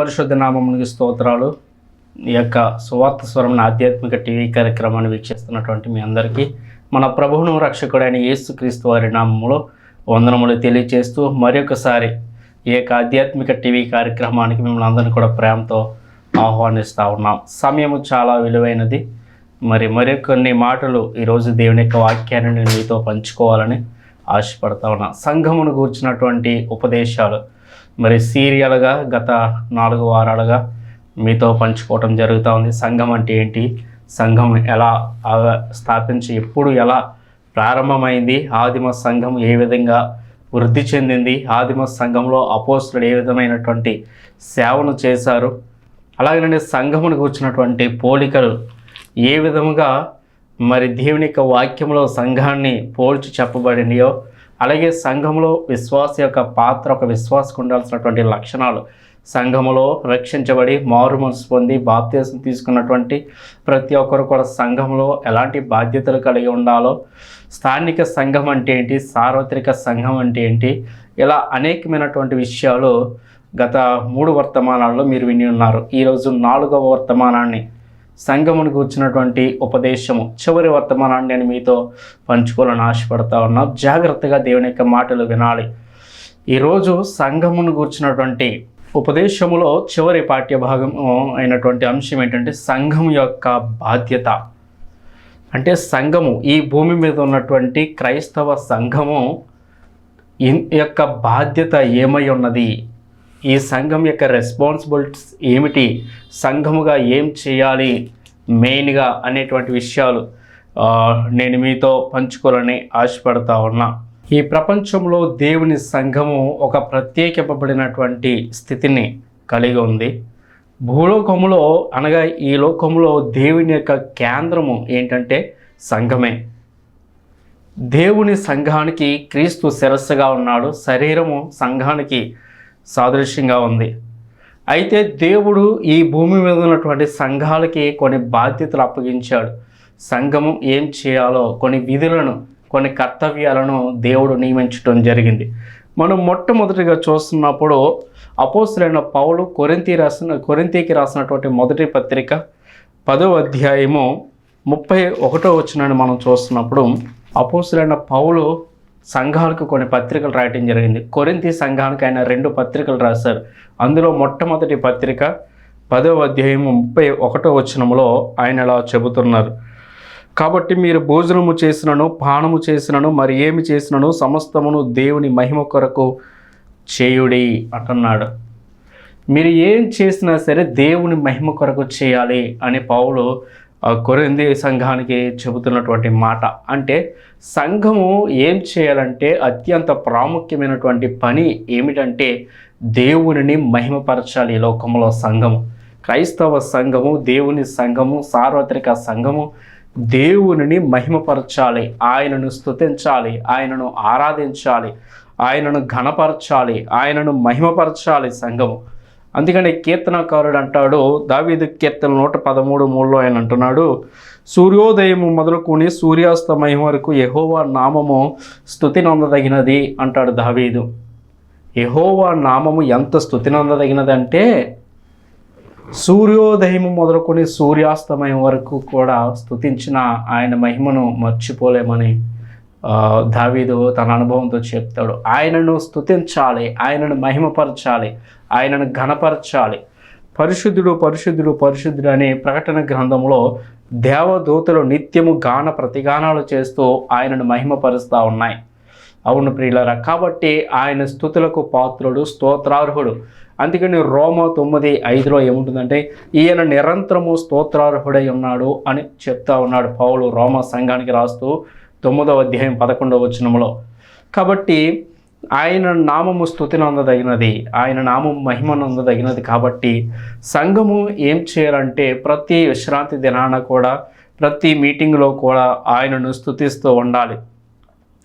పరిశుద్ధ నామమునికి స్తోత్రాలు. ఈ యొక్క సువార్త స్వరమైన ఆధ్యాత్మిక టీవీ కార్యక్రమాన్ని వీక్షిస్తున్నటువంటి మీ అందరికీ మన ప్రభువును రక్షకుడైన యేసుక్రీస్తు వారి నామములో వందనములు తెలియజేస్తూ మరొకసారి ఈ యొక్క ఆధ్యాత్మిక టీవీ కార్యక్రమానికి మిమ్మల్ని అందరినీ కూడా ప్రేమతో ఆహ్వానిస్తూ ఉన్నాం. సమయము చాలా విలువైనది. మరి మరికొన్ని మాటలు ఈరోజు దేవుని యొక్క వాక్యాన్ని మీతో పంచుకోవాలని ఆశపడతా ఉన్నా. సంఘమును గూర్చినటువంటి ఉపదేశాలు మరి సీరియల్గా గత నాలుగు వారాలుగా మీతో పంచుకోవటం జరుగుతూ ఉంది. సంఘం అంటే ఏంటి? సంఘం ఎలా స్థాపించి ఎప్పుడు ఎలా ప్రారంభమైంది? ఆదిమ సంఘం ఏ విధంగా వృద్ధి చెందింది? ఆదిమ సంఘంలో అపోస్తులు ఏ విధమైనటువంటి సేవను చేశారు? అలాగనే సంఘమునికి వచ్చినటువంటి పోలికలు ఏ విధముగా మరి దేవుని యొక్క వాక్యంలో సంఘాన్ని పోల్చి చెప్పబడినాయో అలాగే సంఘంలో విశ్వాస యొక్క పాత్ర ఒక విశ్వాసకు ఉండాల్సినటువంటి లక్షణాలు. సంఘములో రక్షించబడి మారు మనసు పొంది బాప్తీసం తీసుకున్నటువంటి ప్రతి ఒక్కరు కూడా సంఘంలో ఎలాంటి బాధ్యతలు కలిగి ఉండాలో స్థానిక సంఘం అంటే ఏంటి సార్వత్రిక సంఘం అంటే ఏంటి ఇలా అనేకమైనటువంటి విషయాలు గత మూడు వర్తమానాల్లో మీరు విని ఉన్నారు. ఈరోజు నాలుగవ వర్తమానాన్ని సంఘమునికి వచ్చినటువంటి ఉపదేశము చివరి వర్తమానాన్ని నేను మీతో పంచుకోవాలని ఆశపడతా ఉన్నా. జాగ్రత్తగా దేవుని యొక్క మాటలు వినాలి. ఈరోజు సంఘమును కూర్చున్నటువంటి ఉపదేశములో చివరి పాఠ్య భాగం అయినటువంటి అంశం ఏంటంటే సంఘం యొక్క బాధ్యత. అంటే సంఘము ఈ భూమి మీద ఉన్నటువంటి క్రైస్తవ సంఘము యొక్క బాధ్యత ఏమై ఉన్నది? ఈ సంఘం యొక్క రెస్పాన్సిబిలిటీస్ ఏమిటి? సంఘముగా ఏం చేయాలి? మెయిన్గా అనేటువంటి విషయాలు నేను మీతో పంచుకోవాలని ఆశపడతా ఉన్నా. ఈ ప్రపంచంలో దేవుని సంఘము ఒక ప్రత్యేకింపబడినటువంటి స్థితిని కలిగి ఉంది. భూలోకములో అనగా ఈ లోకములో దేవుని యొక్క కేంద్రము ఏంటంటే సంఘమే. దేవుని సంఘానికి క్రీస్తు శిరస్సుగా ఉన్నాడు. శరీరము సంఘానికి సాదృశ్యంగా ఉంది. అయితే దేవుడు ఈ భూమి మీద ఉన్నటువంటి సంఘాలకి కొన్ని బాధ్యతలు అప్పగించాడు. సంఘము ఏం చేయాలో కొన్ని విధులను కొన్ని కర్తవ్యాలను దేవుడు నియమించడం జరిగింది. మనం మొట్టమొదటిగా చూస్తున్నప్పుడు అపోసులైన పౌలు కొరింతి రాసిన కొరింతికి రాసినటువంటి మొదటి పత్రిక పదో అధ్యాయము ముప్పై ఒకటో వచ్చినని మనం చూస్తున్నప్పుడు అపోసులైన పౌలు సంఘాలకు కొన్ని పత్రికలు రాయటం జరిగింది. కొరింతి సంఘానికి ఆయన రెండు పత్రికలు రాశారు. అందులో మొట్టమొదటి పత్రిక పదో అధ్యాయం ముప్పై ఒకటో వచనంలో ఆయన ఇలా చెబుతున్నారు. కాబట్టి మీరు భోజనము చేసినను పానము చేసినను మరి ఏమి చేసినను సమస్తమును దేవుని మహిమ కొరకు చేయుడి అంటున్నాడు. మీరు ఏం చేసినా సరే దేవుని మహిమ కొరకు చేయాలి అని పౌలు కొరింది సంఘానికి చెబుతున్నటువంటి మాట అంటే సంఘము ఏం చేయాలంటే అత్యంత ప్రాముఖ్యమైనటువంటి పని ఏమిటంటే దేవునిని మహిమపరచాలి ఈ లోకంలో సంఘము. క్రైస్తవ సంఘము దేవుని సంఘము సార్వత్రిక సంఘము దేవునిని మహిమపరచాలి. ఆయనను స్తుతించాలి ఆయనను ఆరాధించాలి ఆయనను ఘనపరచాలి ఆయనను మహిమపరచాలి సంఘము. అందుకని కీర్తనకారుడు అంటాడు దావీదు కీర్తన నూట పదమూడు మూడులో ఆయన అంటున్నాడు సూర్యోదయము మొదలుకొని సూర్యాస్తమయం వరకు యహోవా నామము స్థుతి నొందదగినది అంటాడు దావీదు. యహోవా నామము ఎంత స్థుతి నొందదగినది అంటే సూర్యోదయం మొదలుకొని సూర్యాస్తమయం వరకు కూడా స్థుతించిన ఆయన మహిమను మర్చిపోలేమని దావీదు తన అనుభవంతో చెప్తాడు. ఆయనను స్థుతించాలి ఆయనను మహిమపరచాలి ఆయనను ఘనపరచాలి. పరిశుద్ధుడు పరిశుద్ధుడు పరిశుద్ధుడు అనే ప్రకటన గ్రంథంలో దేవదూతలు నిత్యము గాన ప్రతిగానాలు చేస్తూ ఆయనను మహిమపరుస్తూ ఉన్నాయి. అవును ప్రియులరా కాబట్టి ఆయన స్థుతులకు పాత్రుడు స్తోత్రార్హుడు. అందుకని రోమ తొమ్మిది ఐదులో ఏముంటుందంటే ఈయన నిరంతరము స్తోత్రార్హుడై ఉన్నాడు అని చెప్తా ఉన్నాడు పౌలు రోమ సంఘానికి రాస్తూ తొమ్మిదవ అధ్యాయం పదకొండవ వచనములో. కాబట్టి ఆయన నామము స్థుతినందదగినది ఆయన నామం మహిమనందదగినది కాబట్టి సంఘము ఏం చేయాలంటే ప్రతి విశ్రాంతి దినాన కూడా ప్రతి మీటింగ్లో కూడా ఆయనను స్థుతిస్తూ ఉండాలి.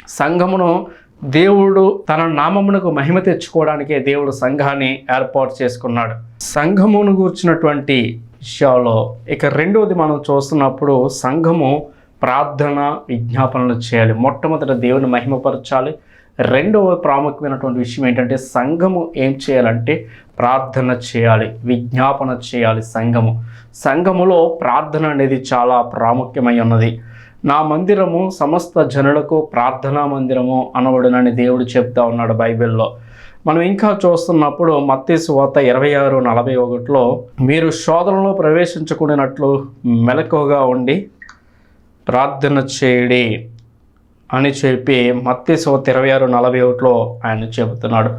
సంఘమును దేవుడు తన నామమునకు మహిమ తెచ్చుకోవడానికే దేవుడు సంఘాన్ని ఏర్పాటు చేసుకున్నాడు. సంఘమును గూర్చినటువంటి విషయాల్లో ఇక రెండవది మనం చూస్తున్నప్పుడు సంఘము ప్రార్థన విజ్ఞాపనలు చేయాలి. మొట్టమొదట దేవుని మహిమపరచాలి. రెండవ ప్రాముఖ్యమైనటువంటి విషయం ఏంటంటే సంఘము ఏం చేయాలంటే ప్రార్థన చేయాలి విజ్ఞాపన చేయాలి సంఘము. సంఘములో ప్రార్థన అనేది చాలా ప్రాముఖ్యమై ఉన్నది. నా మందిరము సమస్త జనులకు ప్రార్థనా మందిరము అనబడినని దేవుడు చెప్తా ఉన్నాడు బైబిల్లో. మనం ఇంకా చూస్తున్నప్పుడు మత్తీసు వార్త ఇరవై ఆరు నలభై ఒకటిలో మీరు శోధనలో ప్రవేశించకూడినట్లు మెలకువగా ఉండి ప్రార్థన చేయడి. అని చెప్పి మత్తి వార్త ఇరవై ఆరు నలభై ఒకటిలో ఆయన చెబుతున్నాడు.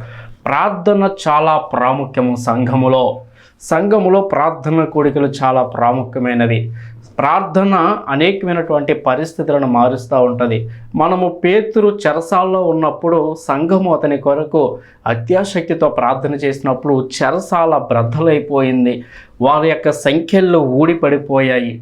ప్రార్థన చాలా ప్రాముఖ్యము సంఘములో. సంఘములో ప్రార్థన కోడికలు చాలా ప్రాముఖ్యమైనవి. ప్రార్థన అనేకమైనటువంటి పరిస్థితులను మారుస్తూ ఉంటుంది. మనము పేతురు చెరసాల్లో ఉన్నప్పుడు సంఘము అతని కొరకు అత్యాశక్తితో ప్రార్థన చేసినప్పుడు చెరసాల బ్రద్దలైపోయింది. వారి యొక్క సంఖ్యల్లో ఊడిపడిపోయాయి.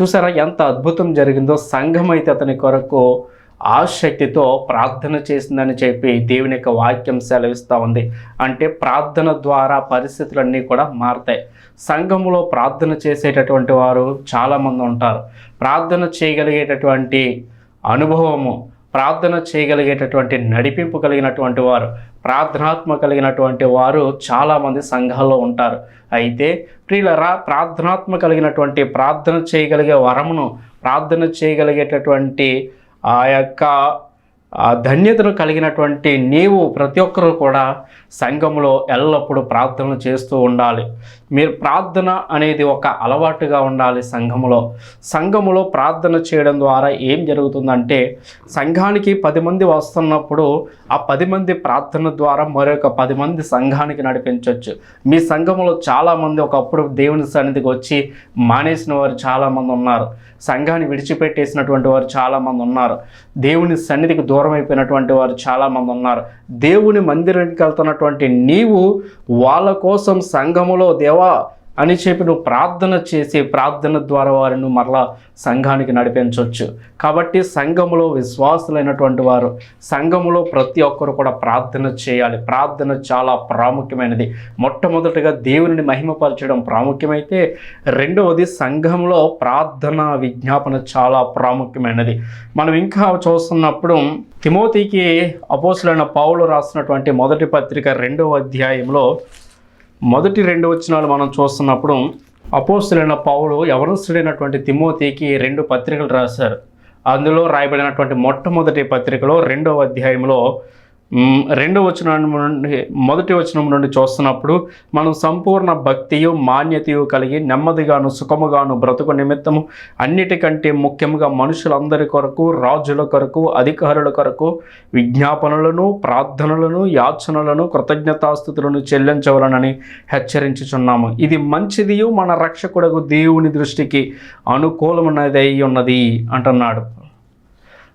చూసారా ఎంత అద్భుతం జరిగిందో సంఘం అయితే అతని కొరకు ఆశక్తితో ప్రార్థన చేసిందని చెప్పి దేవుని యొక్క వాక్యం సెలవిస్తూ ఉంది. అంటే ప్రార్థన ద్వారా పరిస్థితులన్నీ కూడా మారతాయి. సంఘములో ప్రార్థన చేసేటటువంటి వారు చాలామంది ఉంటారు. ప్రార్థన చేయగలిగేటటువంటి అనుభవము ప్రార్థన చేయగలిగేటటువంటి నడిపింపు కలిగినటువంటి వారు ప్రార్థనాత్మ కలిగినటువంటి వారు చాలామంది సంఘాల్లో ఉంటారు. అయితే ప్రియులరా ప్రార్థనాత్మ కలిగినటువంటి ప్రార్థన చేయగలిగే వరమును ప్రార్థన చేయగలిగేటటువంటి ఆ యొక్క ధన్యతను కలిగినటువంటి నీవు ప్రతి ఒక్కరూ కూడా సంఘంలో ఎల్లప్పుడూ ప్రార్థనలు చేస్తూ ఉండాలి. మీరు ప్రార్థన అనేది ఒక అలవాటుగా ఉండాలి సంఘములో. సంఘములో ప్రార్థన చేయడం ద్వారా ఏం జరుగుతుందంటే సంఘానికి పది మంది వస్తున్నప్పుడు ఆ పది మంది ప్రార్థన ద్వారా మరొక పది మంది సంఘానికి నడిపించవచ్చు మీ సంఘములో చాలామంది ఒకప్పుడు దేవుని సన్నిధికి వచ్చి మానేసిన వారు చాలామంది ఉన్నారు. సంఘాన్ని విడిచిపెట్టేసినటువంటి వారు చాలామంది ఉన్నారు. దేవుని సన్నిధికి దూరం అయిపోయినటువంటి వారు చాలామంది ఉన్నారు. దేవుని మందిరానికి వెళ్తున్నటువంటి నీవు వాళ్ళ కోసం సంఘములో దేవా అని చెప్పి నువ్వు ప్రార్థన చేసి ప్రార్థన ద్వారా వారిని మరలా సంఘానికి నడిపించవచ్చు కాబట్టి సంఘములో విశ్వాసులైనటువంటి వారు సంఘములో ప్రతి ఒక్కరు కూడా ప్రార్థన చేయాలి. ప్రార్థన చాలా ప్రాముఖ్యమైనది. మొట్టమొదటిగా దేవుని మహిమపరచడం ప్రాముఖ్యమైతే రెండవది సంఘంలో ప్రార్థన విజ్ఞాపన చాలా ప్రాముఖ్యమైనది. మనం ఇంకా చూస్తున్నప్పుడు తిమోతికి అపోసులైన పావులు రాసినటువంటి మొదటి పత్రిక రెండవ అధ్యాయంలో మొదటి రెండు వచనాలు మనం చూస్తున్నప్పుడు అపోస్తులైన పౌలు యవనస్తుడైనటువంటి తిమోతికి రెండు పత్రికలు రాశారు. అందులో రాయబడినటువంటి మొట్టమొదటి పత్రికలో రెండవ అధ్యాయంలో రెండో వచనం నుండి మొదటి వచనం నుండి చూస్తున్నప్పుడు మనం సంపూర్ణ భక్తియు మాన్యతయు కలిగి నెమ్మదిగాను సుఖముగాను బ్రతుకు నిమిత్తము అన్నిటికంటే ముఖ్యంగా మనుషులందరి కొరకు రాజుల కొరకు అధికారుల కొరకు విజ్ఞాపనలను ప్రార్థనలను యాచనలను కృతజ్ఞతాస్థుతులను చెల్లించవలనని హెచ్చరించుచున్నాము. ఇది మంచిదియు మన రక్షకుడకు దేవుని దృష్టికి అనుకూలమైనది ఉన్నది అంటున్నాడు.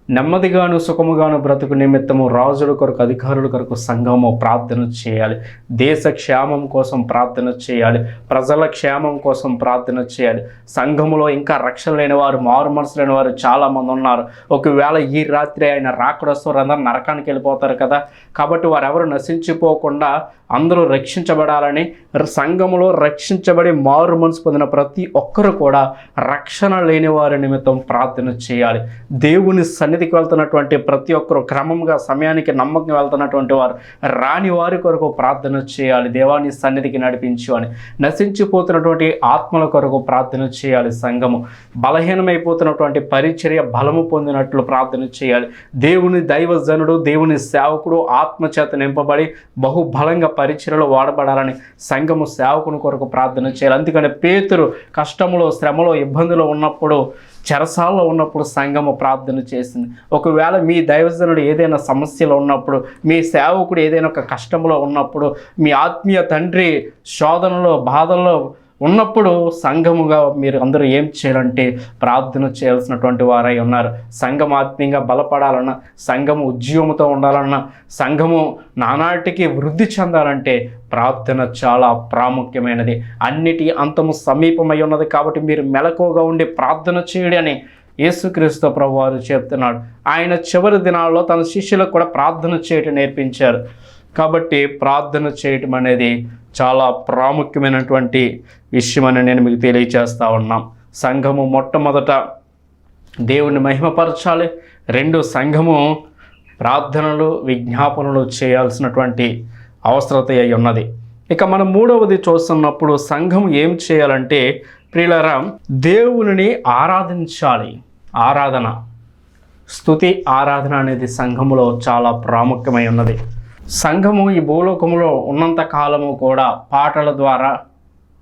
నెమ్మదిగాను సుఖముగాను బ్రతుకు నిమిత్తము రాజుల కొరకు అధికారుల కొరకు సంఘము ప్రార్థన చేయాలి. దేశ క్షేమం కోసం ప్రార్థన చేయాలి. ప్రజల క్షేమం కోసం ప్రార్థన చేయాలి. సంఘములో ఇంకా రక్షణ లేని వారు మారు మనసు లేని వారు చాలామంది ఉన్నారు. ఒకవేళ ఈ రాత్రి ఆయన రాకడొస్తారు అందరూ నరకానికి వెళ్ళిపోతారు కదా. కాబట్టి వారెవరు నశించిపోకుండా అందరూ రక్షించబడాలని సంఘములో రక్షించబడి మారు మనసు పొందిన ప్రతి ఒక్కరు కూడా రక్షణ లేని వారి నిమిత్తం ప్రార్థన చేయాలి. దేవుని సన్ని సన్నిధికి వెళ్తున్నటువంటి ప్రతి ఒక్కరు క్రమంగా సమయానికి నమ్మకం వెళ్తున్నటువంటి వారు రాని వారి కొరకు ప్రార్థన చేయాలి. దేవాన్ని సన్నిధికి నడిపించు అని. నశించిపోతున్నటువంటి ఆత్మల కొరకు ప్రార్థన చేయాలి సంఘము. బలహీనమైపోతున్నటువంటి పరిచర్య బలము పొందినట్లు ప్రార్థన చేయాలి. దేవుని దైవజనుడు దేవుని సేవకుడు ఆత్మచేత నింపబడి బహుబలంగా పరిచర్యలో వాడబడాలని సంఘము సేవకుని కొరకు ప్రార్థన చేయాలి. అందుకని పేతురు కష్టములో శ్రమలో ఇబ్బందులు ఉన్నప్పుడు చెరసాల్లో ఉన్నప్పుడు సంఘము ప్రార్థన చేసింది. ఒకవేళ మీ దైవజనుడు ఏదైనా సమస్యలో ఉన్నప్పుడు మీ సేవకుడు ఏదైనా ఒక కష్టంలో ఉన్నప్పుడు మీ ఆత్మీయ తండ్రి శోధనలో బాధల్లో ఉన్నప్పుడు సంఘముగా మీరు అందరూ ఏం చేయాలంటే ప్రార్థన చేయాల్సినటువంటి వారై ఉన్నారు. సంఘం ఆత్మీయంగా బలపడాలన్నా సంఘము ఉద్యమంతో ఉండాలన్నా సంఘము నానాటికి వృద్ధి చెందాలంటే ప్రార్థన చాలా ప్రాముఖ్యమైనది. అన్నిటి అంతము సమీపమై ఉన్నది కాబట్టి మీరు మెలకువగా ఉండి ప్రార్థన చేయడి అని యేసుక్రీస్తు ప్రభు వారు చెప్తున్నాడు. ఆయన చివరి దినాల్లో తన శిష్యులకు కూడా ప్రార్థన చేయటం నేర్పించారు. కాబట్టి ప్రార్థన చేయటం అనేది చాలా ప్రాముఖ్యమైనటువంటి విషయమని నేను మీకు తెలియజేస్తూ ఉన్నాం. సంఘము మొట్టమొదట దేవుని మహిమపరచాలి. రెండు సంఘము ప్రార్థనలు విజ్ఞాపనలు చేయాల్సినటువంటి అవసరత అయి ఉన్నది. ఇక మనం మూడవది చూస్తున్నప్పుడు సంఘం ఏం చేయాలంటే ప్రియులరా దేవునిని ఆరాధించాలి. ఆరాధన. స్తుతి ఆరాధన అనేది సంఘములో చాలా ప్రాముఖ్యమై ఉన్నది. సంఘము ఈ భూలోకములో ఉన్నంత కాలము కూడా పాటల ద్వారా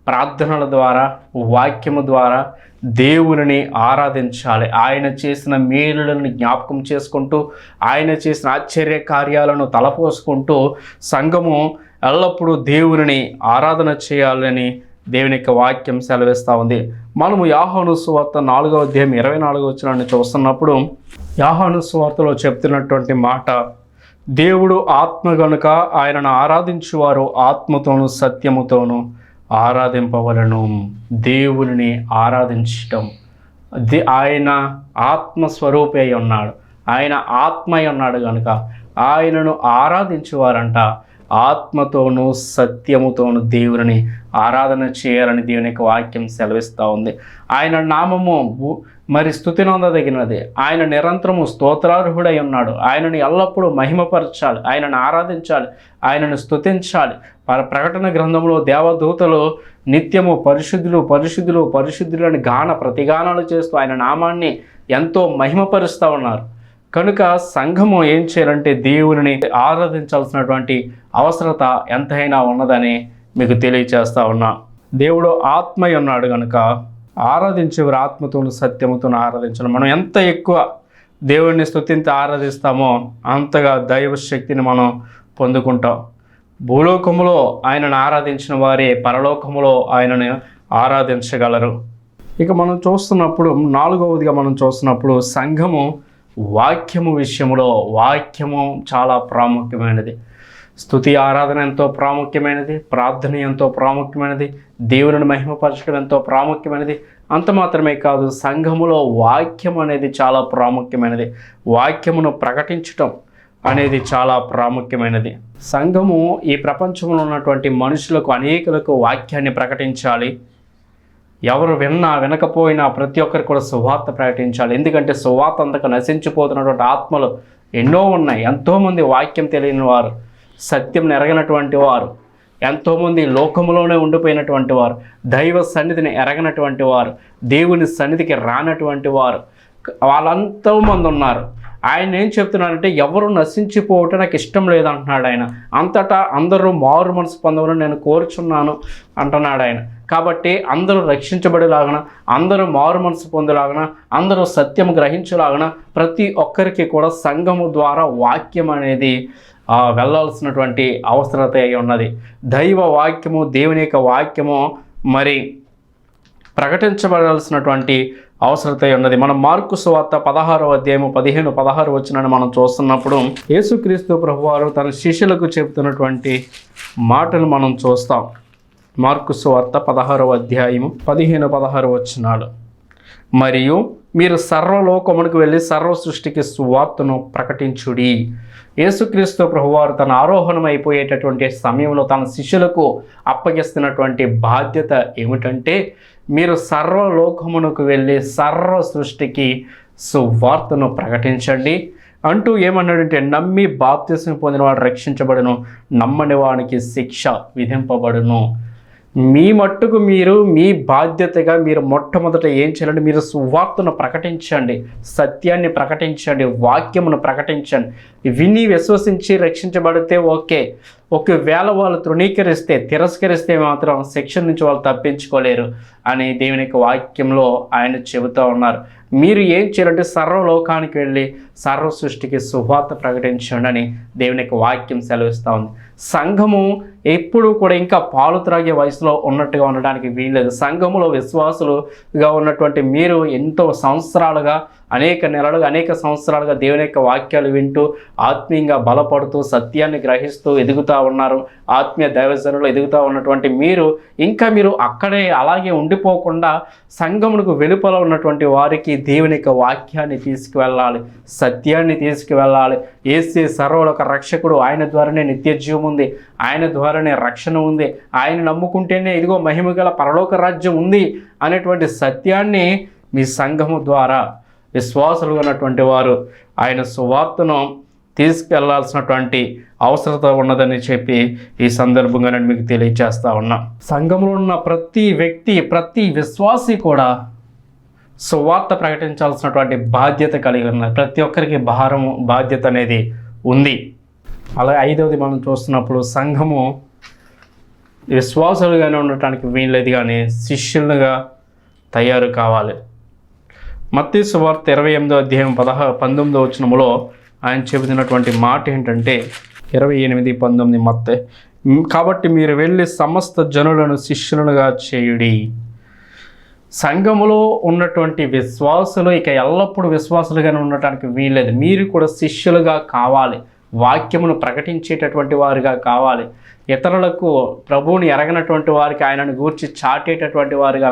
ప్రార్థనల ద్వారా వాక్యము ద్వారా దేవుని ఆరాధించాలి. ఆయన చేసిన మేలులను జ్ఞాపకం చేసుకుంటూ ఆయన చేసిన ఆశ్చర్య కార్యాలను తలపోసుకుంటూ సంఘము ఎల్లప్పుడూ దేవుని ఆరాధన చేయాలని దేవుని యొక్క వాక్యం సెలవిస్తూ ఉంది. మనము యాహాను సువార్త నాలుగవ అధ్యాయం ఇరవై నాలుగవ వచ్చినాన్ని చూస్తున్నప్పుడు యాహాను సువార్తలో చెప్తున్నటువంటి మాట దేవుడు ఆత్మ గనుక ఆయనను ఆరాధించువారు ఆత్మతోనూ సత్యముతోనూ ఆరాధింపవలను. దేవుని ఆరాధించటం. దే ఆయన ఆత్మస్వరూపే ఉన్నాడు ఆయన ఆత్మై ఉన్నాడు కనుక ఆయనను ఆరాధించేవారంట. ఆత్మతోనూ సత్యముతోనూ దేవుని ఆరాధన చేయాలని దేవుని యొక్క వాక్యం సెలవిస్తూ ఉంది. ఆయన నామము భూ- మరి స్థుతి నొందదగినది. ఆయన నిరంతరము స్తోత్రార్హుడై ఉన్నాడు. ఆయనను ఎల్లప్పుడూ మహిమపరచాలి. ఆయనను ఆరాధించాలి. ఆయనను స్తుతించాలి. పర- ప్రకటన గ్రంథంలో దేవదూతలు నిత్యము పరిశుద్ధులు పరిశుద్ధులు పరిశుద్ధులు గాన ప్రతిగానాలు చేస్తూ ఆయన నామాన్ని ఎంతో మహిమపరుస్తూ ఉన్నారు. కనుక సంఘము ఏం చేయాలంటే దేవుని ఆరాధించాల్సినటువంటి అవసరత ఎంతైనా ఉన్నదని మీకు తెలియచేస్తా ఉన్నా. దేవుడు ఆత్మయ్య ఉన్నాడు కనుక ఆరాధించేవారు ఆత్మతోను సత్యముతోను ఆరాధించాలి మనం ఎంత ఎక్కువ దేవుడిని స్థుతింత ఆరాధిస్తామో అంతగా దైవ శక్తిని మనం పొందుకుంటాం. భూలోకములో ఆయనను ఆరాధించిన వారే పరలోకములో ఆయనను ఆరాధించగలరు. ఇక మనం చూస్తున్నప్పుడు నాలుగవదిగా మనం చూస్తున్నప్పుడు సంఘము వాక్యము విషయంలో వాక్యము చాలా ప్రాముఖ్యమైనది. స్థుతి ఆరాధన ఎంతో ప్రాముఖ్యమైనది ప్రార్థన ఎంతో ప్రాముఖ్యమైనది దేవుని మహిమపరచడం ఎంతో ప్రాముఖ్యమైనది. అంత మాత్రమే కాదు సంఘములో వాక్యం అనేది చాలా ప్రాముఖ్యమైనది. వాక్యమును ప్రకటించటం అనేది చాలా ప్రాముఖ్యమైనది. సంఘము ఈ ప్రపంచంలో ఉన్నటువంటి మనుషులకు అనేకులకు వాక్యాన్ని ప్రకటించాలి. ఎవరు విన్నా వినకపోయినా ప్రతి ఒక్కరు కూడా సువార్త ప్రకటించాలి. ఎందుకంటే సువార్త అంతకు నశించిపోతున్నటువంటి ఆత్మలు ఎన్నో ఉన్నాయి. ఎంతోమంది వాక్యం తెలియని వారు సత్యం ఎరగనటువంటి వారు. ఎంతోమంది లోకములోనే ఉండిపోయినటువంటి వారు. దైవ సన్నిధిని ఎరగనటువంటి వారు. దేవుని సన్నిధికి రానటువంటి వారు. వాళ్ళంతో మంది ఉన్నారు. ఆయన ఏం చెప్తున్నాడంటే ఎవరు నశించిపోవటం నాకు ఇష్టం లేదంటున్నాడు ఆయన. అంతటా అందరూ మారు మనసు పొందవాలని నేను కోరుచున్నాను అంటున్నాడు ఆయన. కాబట్టి అందరూ రక్షించబడేలాగన అందరూ మారు మనసు పొందేలాగన అందరూ సత్యం గ్రహించేలాగన ప్రతి ఒక్కరికి కూడా సంఘము ద్వారా వాక్యం అనేది వెళ్ళాల్సినటువంటి అవసరత అయి ఉన్నది. దైవ వాక్యము దేవుని యొక్క వాక్యము మరి ప్రకటించబడాల్సినటువంటి అవసరత ఉన్నది. మనం మార్కు సువార్త పదహారో అధ్యాయము పదిహేను పదహారు వచ్చినని మనం చూస్తున్నప్పుడు యేసుక్రీస్తు ప్రభువారు తన శిష్యులకు చెబుతున్నటువంటి మాటలు మనం చూస్తాం. మార్కు సువార్త పదహారో అధ్యాయము పదిహేను పదహారు వచ్చినాడు. మరియు మీరు సర్వలోకమునికి వెళ్ళి సర్వ సృష్టికి సువార్తను ప్రకటించుడి. యేసుక్రీస్తు ప్రభువారు తన ఆరోహణం అయిపోయేటటువంటి సమయంలో తన శిష్యులకు అప్పగిస్తున్నటువంటి బాధ్యత ఏమిటంటే మీరు సర్వలోకమునకు వెళ్ళి సర్వ సృష్టికి సువార్తను ప్రకటించండి. అంటూ ఏమన్నాడంటే నమ్మి బాప్తిసం పొందినవాడు రక్షించబడును నమ్మని వానికి శిక్ష విధింపబడును. మీ మట్టుకు మీరు మీ బాధ్యతగా మీరు మొట్టమొదట ఏం చేయాలంటే మీరు సువార్తను ప్రకటించండి సత్యాన్ని ప్రకటించండి వాక్యమును ప్రకటించండి. విని విశ్వసించి రక్షించబడితే ఓకే. ఒకవేళ వాళ్ళు తృణీకరిస్తే తిరస్కరిస్తే మాత్రం శిక్ష నుంచి వాళ్ళు తప్పించుకోలేరు అని దేవుని వాక్యంలో ఆయన చెబుతూ ఉన్నారు. మీరు ఏం చేయాలంటే సర్వలోకానికి వెళ్ళి సర్వ సృష్టికి సువార్త ప్రకటించండి అని దేవుని వాక్యం సెలవిస్తూ ఉంది. సంఘము ఎప్పుడు కూడా ఇంకా పాలు త్రాగే వయసులో ఉన్నట్టుగా ఉండడానికి వీల్లేదు. సంఘములో విశ్వాసులుగా ఉన్నటువంటి మీరు ఎంతో సంవత్సరాలుగా అనేక నెలలుగా అనేక సంవత్సరాలుగా దేవుని యొక్క వాక్యాలు వింటూ ఆత్మీయంగా బలపడుతూ సత్యాన్ని గ్రహిస్తూ ఎదుగుతూ ఉన్నారు. ఆత్మీయ దైవజనులు ఎదుగుతూ ఉన్నటువంటి మీరు ఇంకా మీరు అక్కడే అలాగే ఉండిపోకుండా సంఘమునకు వెలుపల ఉన్నటువంటి వారికి దేవుని యొక్క వాక్యాన్ని తీసుకువెళ్ళాలి సత్యాన్ని తీసుకువెళ్ళాలి. ఏసీ సర్వలోక రక్షకుడు ఆయన ద్వారానే నిత్య జీవం ఉంది. ఆయన ద్వారానే రక్షణ ఉంది. ఆయన నమ్ముకుంటేనే ఇదిగో మహిమ గల పరలోక రాజ్యం ఉంది అనేటువంటి సత్యాన్ని మీ సంఘము ద్వారా విశ్వాసులు ఉన్నటువంటి వారు ఆయన సువార్తను తీసుకెళ్ళాల్సినటువంటి అవసరత ఉన్నదని చెప్పి ఈ సందర్భంగా నేను మీకు తెలియజేస్తా ఉన్నా. సంఘంలో ఉన్న ప్రతి వ్యక్తి ప్రతి విశ్వాసి కూడా సువార్త ప్రకటించాల్సినటువంటి బాధ్యత కలిగి ఉన్నది ప్రతి ఒక్కరికి భారము బాధ్యత అనేది ఉంది. అలాగే ఐదవది మనం చూస్తున్నప్పుడు సంఘము విశ్వాసులుగానే ఉండటానికి వీల్లేదు కానీ శిష్యులుగా తయారు కావాలి. మత్తి సువార్త ఇరవై ఎనిమిదో అధ్యాయం పదహ పంతొమ్మిదో వచనములో ఆయన చెబుతున్నటువంటి మాట ఏంటంటే ఇరవై ఎనిమిది పంతొమ్మిది మత్తే కాబట్టి మీరు వెళ్ళి సమస్త జనులను శిష్యులుగా చేయుడి. సంఘములో ఉన్నటువంటి విశ్వాసులు ఇక ఎల్లప్పుడూ విశ్వాసులుగానే ఉండటానికి వీల్లేదు. మీరు కూడా శిష్యులుగా కావాలి. వాక్యమును ప్రకటించేటటువంటి వారుగా కావాలి. ఇతరులకు ప్రభువుని ఎరగనటువంటి వారికి ఆయనను గూర్చి చాటేటటువంటి వారుగా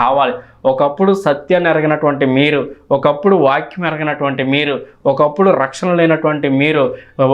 కావాలి. ఒకప్పుడు సత్యాన్ని ఎరగినటువంటి మీరు ఒకప్పుడు వాక్యం ఎరగినటువంటి మీరు ఒకప్పుడు రక్షణ లేనటువంటి మీరు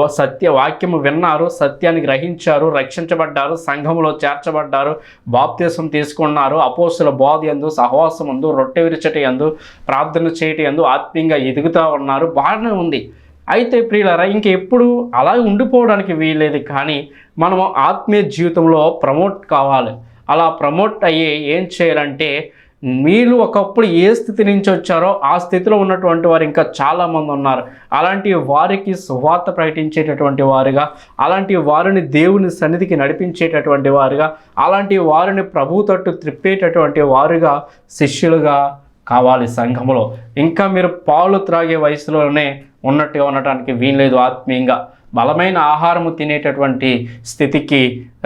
ఓ సత్య వాక్యము విన్నారు సత్యాన్ని గ్రహించారు రక్షించబడ్డారు సంఘములో చేర్చబడ్డారు బాప్తీసం తీసుకున్నారు అపోసుల బోధ ఎందు సహవాసం ఎందు రొట్టె విరిచటి ఎందు ప్రార్థన చేయటం ఎందు ఆత్మీయంగా ఎదుగుతూ ఉన్నారు. బాగానే ఉంది. అయితే ప్రియులరా ఇంకెప్పుడు అలా ఉండిపోవడానికి వీలేదు కానీ మనము ఆత్మీయ జీవితంలో ప్రమోట్ కావాలి. అలా ప్రమోట్ అయ్యి ఏం చేయాలంటే మీరు ఒకప్పుడు ఏ స్థితి నుంచి వచ్చారో ఆ స్థితిలో ఉన్నటువంటి వారు ఇంకా చాలామంది ఉన్నారు. అలాంటి వారికి సువార్త ప్రకటించేటటువంటి వారుగా అలాంటి వారిని దేవుని సన్నిధికి నడిపించేటటువంటి వారుగా అలాంటి వారిని ప్రభు తట్టు త్రిప్పేటటువంటి వారుగా శిష్యులుగా కావాలి సంఘములో. ఇంకా మీరు పాలు త్రాగే వయసులోనే ఉన్నట్టుగా ఉండటానికి వీల్లేదు ఆత్మీయంగా. బలమైన ఆహారము తినేటటువంటి స్థితికి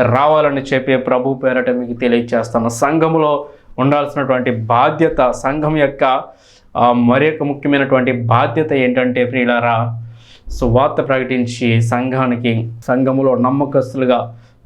రావాలని చెప్పి ప్రభు పేరట మీకు తెలియజేస్తాను సంఘములో ఉండాల్సినటువంటి బాధ్యత సంఘం యొక్క మరి యొక్క ముఖ్యమైనటువంటి బాధ్యత ఏంటంటే ప్రియులారా సువార్త ప్రకటించి సంఘానికి సంఘములో నమ్మకస్తులుగా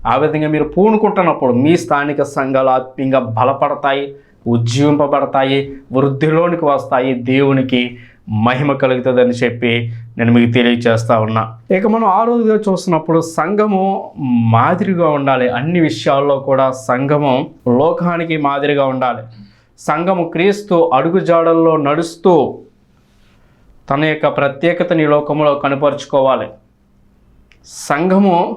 ఆ విధంగా మీరు పూనుకుంటున్నప్పుడు మీ స్థానిక సంఘాలు ఆత్మీయంగా బలపడతాయి ఉజ్జీవింపబడతాయి వృద్ధిలోనికి వస్తాయి దేవునికి మహిమ కలుగుతుందని చెప్పి నేను మీకు తెలియజేస్తా ఉన్నా. ఇక మనం ఆ రోజుగా చూస్తున్నప్పుడు సంఘము మాదిరిగా ఉండాలి. అన్ని విషయాల్లో కూడా సంఘము లోకానికి మాదిరిగా ఉండాలి. సంఘము క్రీస్తు అడుగుజాడల్లో నడుస్తూ తన యొక్క ప్రత్యేకతని లోకంలో కనపరుచుకోవాలి. సంఘము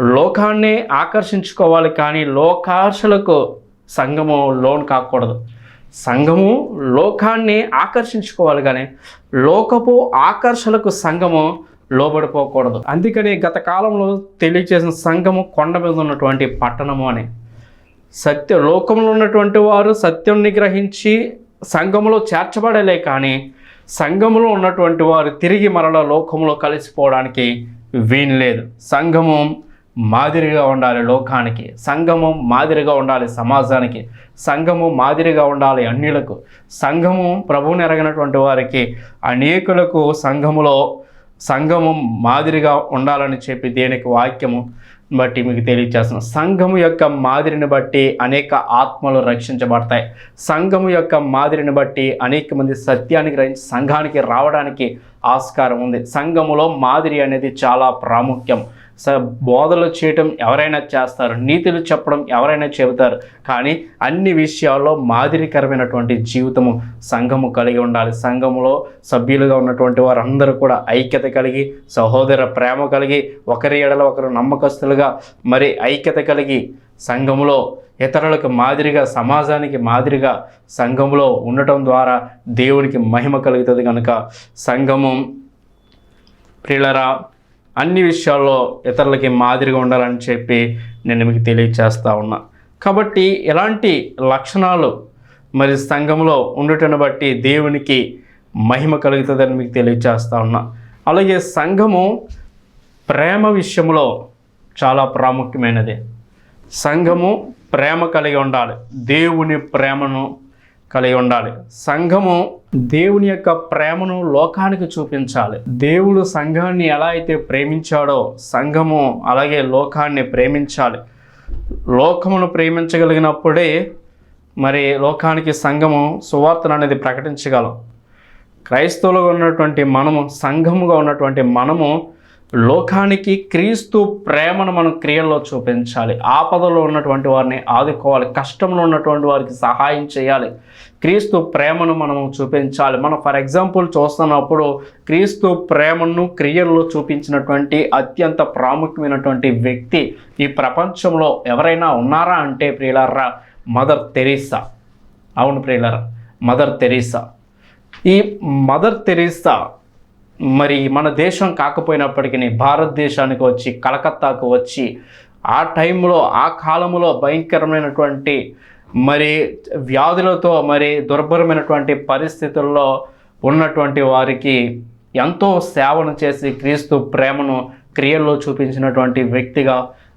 లోకాన్ని ఆకర్షించుకోవాలి కానీ లోకాశలకు సంఘము లోన్ కాకూడదు. సంఘము లోకాన్ని ఆకర్షించుకోవాలి కానీ లోకపు ఆకర్షణకు సంఘము లోబడిపోకూడదు. అందుకని గత కాలంలో తెలియజేసిన సంఘము కొండ మీద ఉన్నటువంటి పట్టణము అని. సత్య లోకంలో ఉన్నటువంటి వారు సత్యంని గ్రహించి సంఘములో చేర్చబడలే కానీ సంఘములో ఉన్నటువంటి వారు తిరిగి మరల లోకంలో కలిసిపోవడానికి వీలు లేదు. సంఘము మాదిరిగా ఉండాలి లోకానికి. సంఘము మాదిరిగా ఉండాలి సమాజానికి. సంఘము మాదిరిగా ఉండాలి అన్యులకు. సంఘము ప్రభువుని ఎరగినటువంటి వారికి అనేకులకు సంఘములో సంఘము మాదిరిగా ఉండాలని చెప్పి దేనికి వాక్యము బట్టి మీకు తెలియజేస్తున్నాం సంఘము యొక్క మాదిరిని బట్టి అనేక ఆత్మలు రక్షించబడతాయి. సంఘము యొక్క మాదిరిని బట్టి అనేక మంది సత్యాన్ని గ్రహించి సంఘానికి రావడానికి ఆస్కారం ఉంది. సంఘములో మాదిరి అనేది చాలా ప్రాముఖ్యం. బోధలు చేయటం ఎవరైనా చేస్తారు నీతులు చెప్పడం ఎవరైనా చెబుతారు కానీ అన్ని విషయాల్లో మాదిరికరమైనటువంటి జీవితము సంఘము కలిగి ఉండాలి. సంఘములో సభ్యులుగా ఉన్నటువంటి వారందరూ కూడా ఐక్యత కలిగి సహోదర ప్రేమ కలిగి ఒకరి ఎడల ఒకరు నమ్మకస్తులుగా మరి ఐక్యత కలిగి సంఘములో ఇతరులకు మాదిరిగా సమాజానికి మాదిరిగా సంఘములో ఉండటం ద్వారా దేవునికి మహిమ కలుగుతుంది కనుక సంఘము ప్రిలరా అన్ని విషయాల్లో ఇతరులకి మాదిరిగా ఉండాలని చెప్పి నేను మీకు తెలియచేస్తా ఉన్నా. కాబట్టి ఎలాంటి లక్షణాలు మరి సంఘంలో ఉండటను బట్టి దేవునికి మహిమ కలుగుతుందని మీకు తెలియచేస్తా ఉన్నా. అలాగే సంఘము ప్రేమ విషయంలో చాలా ప్రాముఖ్యమైనది. సంఘము ప్రేమ కలిగి ఉండాలి. దేవుని ప్రేమను కలిగి ఉండాలి. సంఘము దేవుని యొక్క ప్రేమను లోకానికి చూపించాలి. దేవుడు సంఘాన్ని ఎలా అయితే ప్రేమించాడో సంఘము అలాగే లోకాన్ని ప్రేమించాలి. లోకమును ప్రేమించగలిగినప్పుడే మరి లోకానికి సంఘము సువార్తను అనేది ప్రకటించగలం. క్రైస్తవులుగా ఉన్నటువంటి మనము సంఘముగా ఉన్నటువంటి మనము లోకానికి క్రీస్తు ప్రేమను మనం క్రియల్లో చూపించాలి. ఆపదలో ఉన్నటువంటి వారిని ఆదుకోవాలి. కష్టంలో ఉన్నటువంటి వారికి సహాయం చేయాలి. క్రీస్తు ప్రేమను మనము చూపించాలి. మనం ఫర్ ఎగ్జాంపుల్ చూస్తున్నప్పుడు క్రీస్తు ప్రేమను క్రియల్లో చూపించినటువంటి అత్యంత ప్రాముఖ్యమైనటువంటి వ్యక్తి ఈ ప్రపంచంలో ఎవరైనా ఉన్నారా అంటే ప్రియులారా? Mother Teresa. అవును ప్రియులరా మదర్ తెరీసా. ఈ మదర్ తెరీసా మరి మన దేశం కాకపోయినప్పటికీ భారతదేశానికి వచ్చి కలకత్తాకు వచ్చి ఆ టైంలో ఆ కాలంలో భయంకరమైనటువంటి మరి వ్యాధులతో మరి దుర్భరమైనటువంటి పరిస్థితుల్లో ఉన్నటువంటి వారికి ఎంతో సేవను చేసి క్రీస్తు ప్రేమను క్రియల్లో చూపించినటువంటి వ్యక్తిగా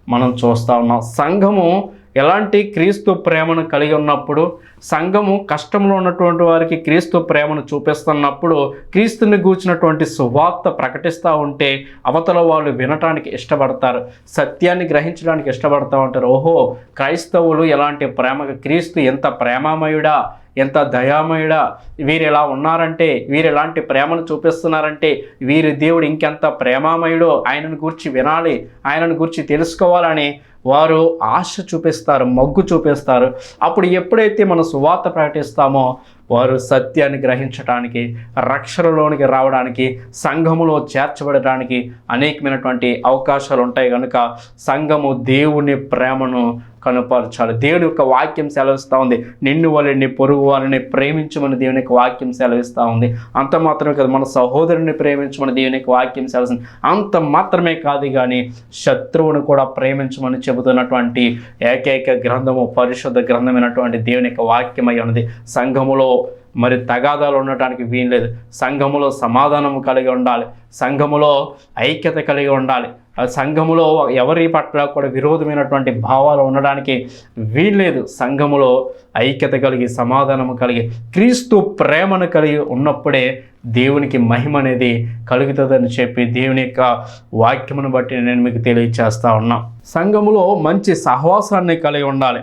మనం చూస్తూ ఉన్నాం. సంఘము ఎలాంటి క్రీస్తు ప్రేమను కలిగి ఉన్నప్పుడు సంఘము కష్టంలో ఉన్నటువంటి వారికి క్రీస్తు ప్రేమను చూపిస్తున్నప్పుడు క్రీస్తుని గూర్చినటువంటి సువార్త ప్రకటిస్తూ ఉంటే అవతల వాళ్ళు వినటానికి ఇష్టపడతారు సత్యాన్ని గ్రహించడానికి ఇష్టపడతా ఉంటారు. ఓహో క్రైస్తవులు ఎలాంటి ప్రేమ క్రీస్తు ఎంత ప్రేమమయుడా ఎంత దయామయుడా వీరు ఎలా ఉన్నారంటే వీరు ఎలాంటి ప్రేమను చూపిస్తున్నారంటే వీరి దేవుడు ఇంకెంత ప్రేమామయుడో ఆయనను గురించి వినాలి ఆయనను గురించి తెలుసుకోవాలని వారు ఆశ చూపిస్తారు మగ్గు చూపిస్తారు. అప్పుడు ఎప్పుడైతే మనం సువార్త ప్రకటిస్తామో వారు సత్యాన్ని గ్రహించడానికి రక్షణలోనికి రావడానికి సంఘములో చేర్చబడడానికి అనేకమైనటువంటి అవకాశాలు ఉంటాయి. కనుక సంఘము దేవుని ప్రేమను కనుపరచాలి. దేవుని యొక్క వాక్యం సెలవిస్తూ ఉంది. నిన్ను వాళ్ళని పొరుగు వాళ్ళని ప్రేమించమని దేవుని యొక్క వాక్యం సెలవిస్తూ ఉంది. అంత మాత్రమే కాదు మన సహోదరుని ప్రేమించమని దేవుని యొక్క వాక్యం సెలవుతుంది అంత మాత్రమే కాదు కానీ శత్రువును కూడా ప్రేమించమని చెబుతున్నటువంటి ఏకైక గ్రంథము పరిశుద్ధ గ్రంథమైనటువంటి దేవుని యొక్క వాక్యమై ఉన్నది. సంఘములో మరి తగాదాలు ఉండటానికి వీలు లేదు. సంఘములో సమాధానము కలిగి ఉండాలి. సంఘములో ఐక్యత కలిగి ఉండాలి. సంఘములో ఎవరి పట్ల కూడా విరోధమైనటువంటి భావాలు ఉండడానికి వీల్లేదు. సంఘములో ఐక్యత కలిగి సమాధానము కలిగి క్రీస్తు ప్రేమను కలిగి ఉన్నప్పుడే దేవునికి మహిమ అనేది కలుగుతుందని చెప్పి దేవుని యొక్క వాక్యమును బట్టి నేను మీకు తెలియచేస్తా ఉన్నా. సంఘములో మంచి సహవాసాన్ని కలిగి ఉండాలి.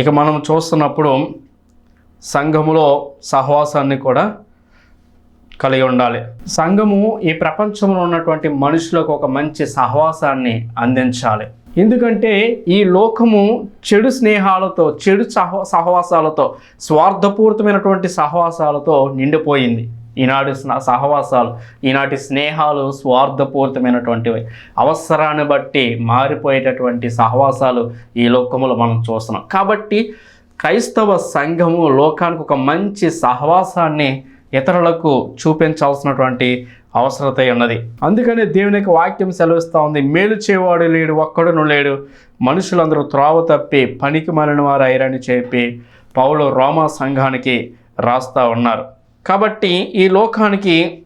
ఇక మనం చూస్తున్నప్పుడు సంఘములో సహవాసాన్ని కూడా కలిగి ఉండాలి. సంఘము ఈ ప్రపంచంలో ఉన్నటువంటి మనుషులకు ఒక మంచి సహవాసాన్ని అందించాలి. ఎందుకంటే ఈ లోకము చెడు స్నేహాలతో చెడు సహ సహవాసాలతో స్వార్థపూరితమైనటువంటి సహవాసాలతో నిండిపోయింది. ఈనాటి సహవాసాలు ఈనాటి స్నేహాలు స్వార్థపూరితమైనటువంటివి. అవసరాన్ని బట్టి మారిపోయేటటువంటి సహవాసాలు ఈ లోకములో మనం చూస్తున్నాం. కాబట్టి క్రైస్తవ సంఘము లోకానికి ఒక మంచి సహవాసాన్ని ఇతరులకు చూపించాల్సినటువంటి అవసరత ఉన్నది. అందుకనే దేవుని యొక్క వాక్యం సెలవిస్తూ ఉంది. మేలు చేయవాడు లేడు ఒక్కడును లేడు. మనుషులందరూ త్రోవ తప్పి పనికి మాలిన వారు అయ్యారని చెప్పి పౌలు రోమా సంఘానికి రాస్తూ ఉన్నారు. కాబట్టి ఈ లోకానికి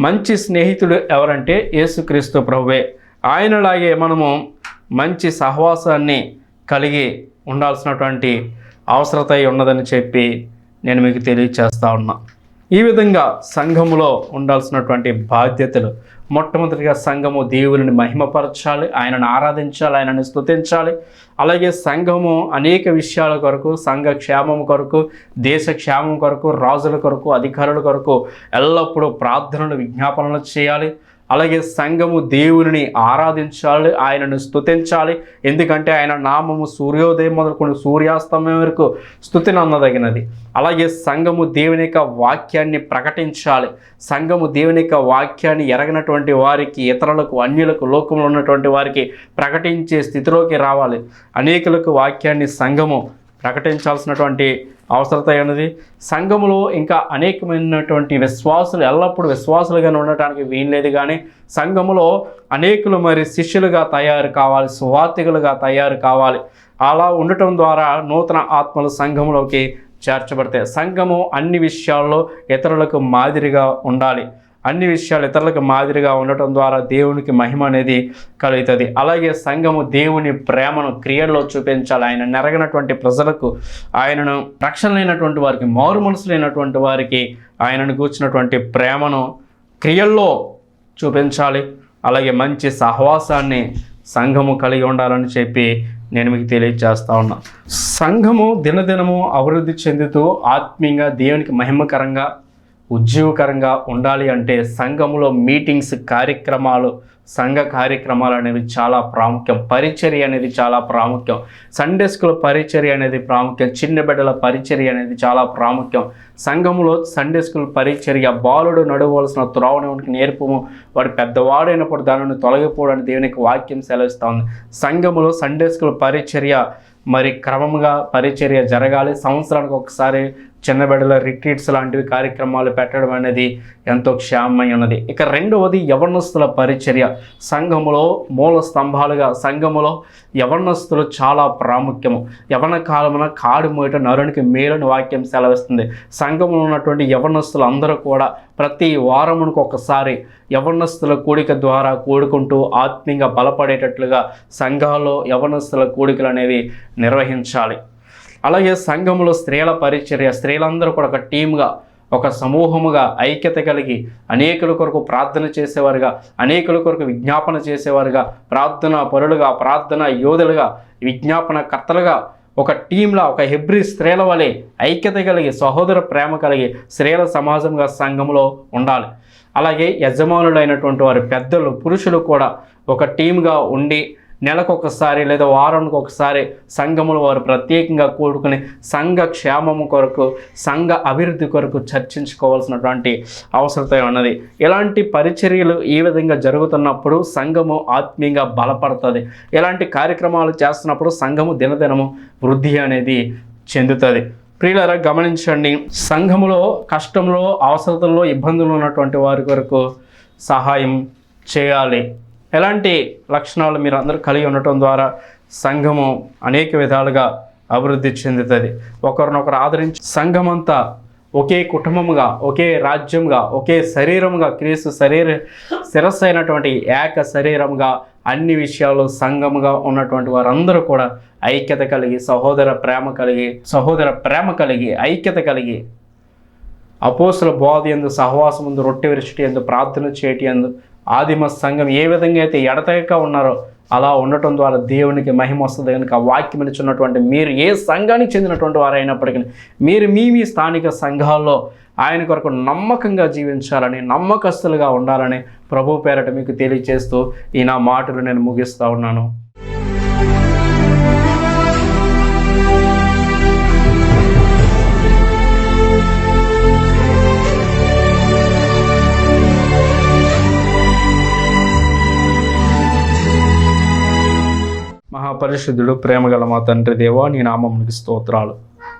మంచి స్నేహితుడు ఎవరంటే యేసుక్రీస్తు ప్రభువే. ఆయనలాగే మనము మంచి సహవాసాన్ని కలిగి ఉండాల్సినటువంటి అవసరత ఉన్నదని చెప్పి నేను మీకు తెలియచేస్తా ఉన్నా. ఈ విధంగా సంఘములో ఉండాల్సినటువంటి బాధ్యతలు మొట్టమొదటిగా సంఘము దేవుని మహిమపరచాలి ఆయనను ఆరాధించాలి ఆయనను స్తుతించాలి. అలాగే సంఘము అనేక విషయాల కొరకు సంఘ క్షేమం కొరకు దేశ క్షేమం కొరకు రాజుల కొరకు అధికారుల కొరకు ఎల్లప్పుడూ ప్రార్థనలు విజ్ఞాపనలు చేయాలి. అలాగే సంఘము దేవుని ఆరాధించాలి ఆయనను స్థుతించాలి ఎందుకంటే ఆయన నామము సూర్యోదయం మొదలుకొని సూర్యాస్తమయం వరకు స్థుతి అందదగినది అలాగే సంఘము దేవుని యొక్క వాక్యాన్ని ప్రకటించాలి. సంఘము దేవుని యొక్క వాక్యాన్ని ఎరగనటువంటి వారికి ఇతరులకు అన్యులకు లోకంలో ఉన్నటువంటి వారికి ప్రకటించే స్థితిలోకి రావాలి. అనేకులకు వాక్యాన్ని సంఘము ప్రకటించాల్సినటువంటి అవసరత అయినది సంఘములో ఇంకా అనేకమైనటువంటి విశ్వాసులు ఎల్లప్పుడూ విశ్వాసులుగా ఉండటానికి వీల్లేదు కానీ సంఘములో అనేకులు మరి శిష్యులుగా తయారు కావాలి సువార్థికులుగా తయారు కావాలి. అలా ఉండటం ద్వారా నూతన ఆత్మలు సంఘములోకి చేర్చబడతాయి. సంఘము అన్ని విషయాల్లో ఇతరులకు మాదిరిగా ఉండాలి. అన్ని విషయాలు ఇతరులకు మాదిరిగా ఉండటం ద్వారా దేవునికి మహిమ అనేది కలుగుతుంది. అలాగే సంఘము దేవుని ప్రేమను క్రియల్లో చూపించాలి. ఆయన నెరగినటువంటి ప్రజలకు ఆయనను రక్షణ లేనటువంటి వారికి మారు మనసు లేనటువంటి వారికి ఆయనను కూర్చున్నటువంటి ప్రేమను క్రియల్లో చూపించాలి. అలాగే మంచి సహవాసాన్ని సంఘము కలిగి ఉండాలని చెప్పి నేను మీకు తెలియజేస్తా ఉన్నా. సంఘము దినదినము అభివృద్ధి చెందుతూ ఆత్మీయంగా దేవునికి మహిమకరంగా ఉజ్జీవకరంగా ఉండాలి అంటే సంఘములో మీటింగ్స్ కార్యక్రమాలు సంఘ కార్యక్రమాలు అనేవి చాలా ప్రాముఖ్యం. పరిచర్య అనేది చాలా ప్రాముఖ్యం. సండే స్కూల్ పరిచర్య అనేది ప్రాముఖ్యం. చిన్న బిడ్డల పరిచర్య అనేది చాలా ప్రాముఖ్యం. సంఘములో సండే స్కూల్ పరిచర్య బాలుడు నడవలసిన త్రోవనికి నేర్పము. వాడు పెద్దవాడైనప్పుడు దానిని తొలగిపోవడానికి దేవునికి వాక్యం సెలవిస్తూ ఉంది. సంఘములో సండే స్కూల్ పరిచర్య మరి క్రమంగా పరిచర్య జరగాలి. సంవత్సరానికి ఒకసారి చిన్నబిడ్డల రిట్రీట్స్ లాంటివి కార్యక్రమాలు పెట్టడం అనేది ఎంతో క్షేమమై ఉన్నది. ఇక రెండవది యవనస్తుల పరిచర్య. సంఘములో మూల స్తంభాలుగా సంఘములో యవనస్తులు చాలా ప్రాముఖ్యము. యవన కాలమున కాడు మూయట నరునికి మేలుని వాక్యం సెలవిస్తుంది. సంఘములో ఉన్నటువంటి యవనస్తులు అందరూ కూడా ప్రతి వారమునకు ఒకసారి యవనస్తుల కూడిక ద్వారా కూడుకుంటూ ఆత్మీయంగా బలపడేటట్లుగా సంఘాల్లో యవనస్తుల కూడికలు అనేవి నిర్వహించాలి. అలాగే సంఘంలో స్త్రీల పరిచర్య స్త్రీలందరూ కూడా ఒక టీమ్గా ఒక సమూహముగా ఐక్యత కలిగి అనేకుల కొరకు ప్రార్థన చేసేవారుగా అనేకుల కొరకు విజ్ఞాపన చేసేవారుగా ప్రార్థన పరులుగా ప్రార్థన యోధులుగా విజ్ఞాపన కర్తలుగా ఒక టీంలా ఒక హెబ్రి స్త్రీల వలె ఐక్యత కలిగి సహోదర ప్రేమ కలిగి స్త్రీల సమాజంగా సంఘంలో ఉండాలి. అలాగే యజమానులైనటువంటి వారి పెద్దలు పురుషులు కూడా ఒక టీంగా ఉండి నెలకు ఒకసారి లేదా వారానికి ఒకసారి సంఘములు వారు ప్రత్యేకంగా కూడుకుని సంఘ క్షేమము కొరకు సంఘ అభివృద్ధి కొరకు చర్చించుకోవాల్సినటువంటి అవసరత ఉన్నది. ఇలాంటి పరిచర్యలు ఈ విధంగా జరుగుతున్నప్పుడు సంఘము ఆత్మీయంగా బలపడుతుంది. ఇలాంటి కార్యక్రమాలు చేస్తున్నప్పుడు సంఘము దినదినము వృద్ధి అనేది చెందుతుంది. ప్రియులరా గమనించండి. సంఘములో కష్టంలో అవసరతల్లో ఇబ్బందులు ఉన్నటువంటి వారి కొరకు సహాయం చేయాలి. ఎలాంటి లక్షణాలు మీరు అందరూ కలిగి ఉండటం ద్వారా సంఘము అనేక విధాలుగా అభివృద్ధి చెందుతుంది. ఒకరినొకరు ఆదరించి సంఘమంతా ఒకే కుటుంబముగా ఒకే రాజ్యంగా ఒకే శరీరముగా క్రీస్తు శరీర శిరస్సు అయినటువంటి ఏక శరీరముగా అన్ని విషయాలు సంఘముగా ఉన్నటువంటి వారందరూ కూడా ఐక్యత కలిగి సహోదర ప్రేమ కలిగి సహోదర ప్రేమ కలిగి ఐక్యత కలిగి అపోసుల బోధ ఎందు సహవాసం ఎందు రొట్టె విరిచిటి ఎందు ప్రార్థన చేయటి ఎందు ఆదిమ సంఘం ఏ విధంగా అయితే ఎడతెగక ఉన్నారో అలా ఉండటం ద్వారా దేవునికి మహిమ వస్తుంది కనుక వాక్యం ఇచ్చినటువంటి మీరు ఏ సంఘానికి చెందినటువంటి వారైనప్పటికీ మీరు మీ మీ స్థానిక సంఘాల్లో ఆయన కొరకు నమ్మకంగా జీవించాలని నమ్మకస్తులుగా ఉండాలని ప్రభు పేరట మీకు తెలియజేస్తూ ఈ నా మాటలు నేను ముగిస్తూ ఉన్నాను. మహాపరిశుద్ధుడు ప్రేమగల మా తండ్రి దేవా నీ నామమునికి స్తోత్రాలు.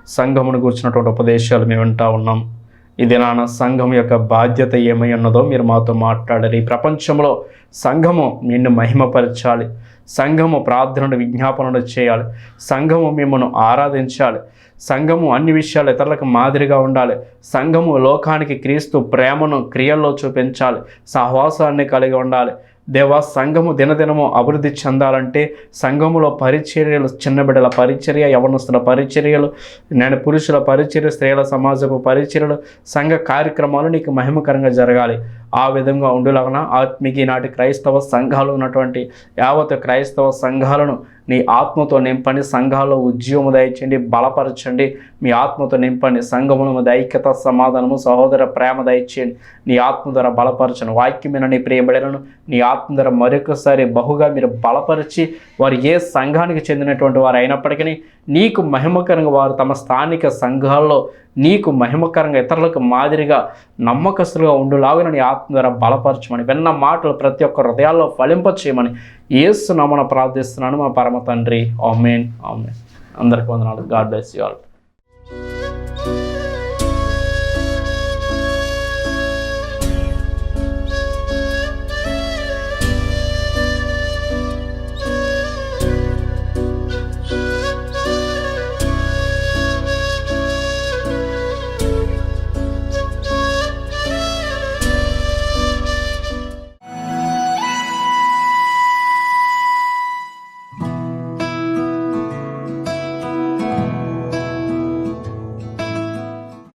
సంఘమును కూర్చున్నటువంటి ఉపదేశాలు మేము వింటా ఉన్నాం. ఇది నాన్న సంఘం యొక్క బాధ్యత ఏమై ఉన్నదో మీరు మాతో మాట్లాడారు ఈ ప్రపంచంలో సంఘము నిన్ను మహిమపరచాలి. సంఘము ప్రార్థనలు విజ్ఞాపనలు చేయాలి. సంఘము మిమ్మల్ని ఆరాధించాలి. సంఘము అన్ని విషయాలు ఇతరులకు మాదిరిగా ఉండాలి. సంఘము లోకానికి క్రీస్తు ప్రేమను క్రియల్లో చూపించాలి. సహవాసాన్ని కలిగి ఉండాలి. దేవా సంఘము దినదినము అభివృద్ధి చెందాలంటే సంఘములో పరిచర్యలు చిన్నబిడ్డల పరిచర్య యవనస్తుల పరిచర్యలు నేను పురుషుల పరిచర్య స్త్రీల సమాజపు పరిచర్యలు సంఘ కార్యక్రమాలు నీకు మహిమకరంగా జరగాలి. ఆ విధంగా ఉండేలాగన ఆత్మీకి నాటి క్రైస్తవ సంఘాలు ఉన్నటువంటి యావత్ క్రైస్తవ సంఘాలను నీ ఆత్మతో నింపండి సంఘాల్లో ఉద్యమం దయచండి బలపరచండి. మీ ఆత్మతో నింపండి సంఘముల మీద ఐక్యత సమాధానము సహోదర ప్రేమ దయచేయండి. నీ ఆత్మ ద్వారా బలపరచను. వాక్యమైన నీ ప్రియబడలను. నీ ఆత్మ ద్వారా మరొకసారి బహుగా మీరు బలపరిచి వారు ఏ సంఘానికి చెందినటువంటి వారు అయినప్పటికీ నీకు మహిమకరంగా వారు తమ స్థానిక సంఘాల్లో నీకు మహిమకరంగా ఇతరులకు మాదిరిగా నమ్మకస్తులుగా ఉండులాగా నీ ఆత్మ ద్వారా బలపరచమని విన్న మాటలు ప్రతి ఒక్క హృదయాల్లో ఫలింపచేయమని ఏసు నమన ప్రార్థిస్తున్నాను మా పరమ తండ్రి. ఆమెన్. ఆమెన్. అందరికి వందనాలు. God bless you all.